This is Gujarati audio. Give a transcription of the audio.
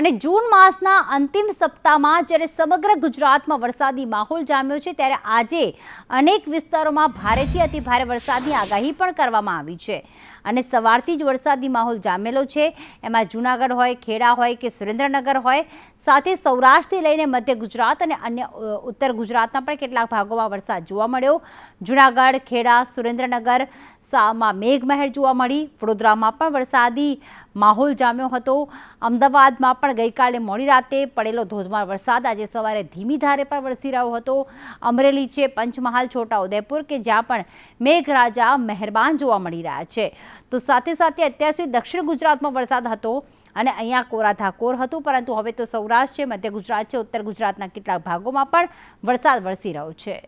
અને જૂન માસના અંતિમ સપ્તાહમાં જ્યારે સમગ્ર ગુજરાતમાં વરસાદી માહોલ જામ્યો છે, ત્યારે આજે અનેક વિસ્તારોમાં ભારેથી અતિભારે વરસાદની આગાહી પણ કરવામાં આવી છે. અને સવારથી જ વરસાદી માહોલ જામેલો છે. એમાં જૂનાગઢ હોય, ખેડા હોય કે સુરેન્દ્રનગર હોય, સાથે સૌરાષ્ટ્રથી લઈને મધ્ય ગુજરાત અને અન્ય ઉત્તર ગુજરાતના પણ કેટલાક ભાગોમાં વરસાદ જોવા મળ્યો. જૂનાગઢ, ખેડા, સુરેન્દ્રનગર સામાં મેઘમહેર જોવા મળી. વડોદરામાં પણ વરસાદી માહોલ જામ્યો હતો. અમદાવાદમાં પણ ગઈકાલે મોડી રાતે પડેલો ધોધમાર વરસાદ. આજે સવારે ધીમી ધારે પર વરસી રહ્યો હતો. અમરેલી છે પંચમહાલ છોટા ઉદેપુર કે જ્યાં પણ મેઘરાજા મહેરબાન જોવા મળી રહ્યા છે. તો સાથે સાથે અત્યાર સુધી દક્ષિણ ગુજરાતમાં વરસાદ હતો અને અહીંયા કોરા ધાકોર હતું. પરંતુ હવે તો સૌરાષ્ટ્ર છે, મધ્ય ગુજરાત છે, ઉત્તર ગુજરાતના કેટલાક ભાગોમાં પણ વરસાદ વરસી રહ્યો છે.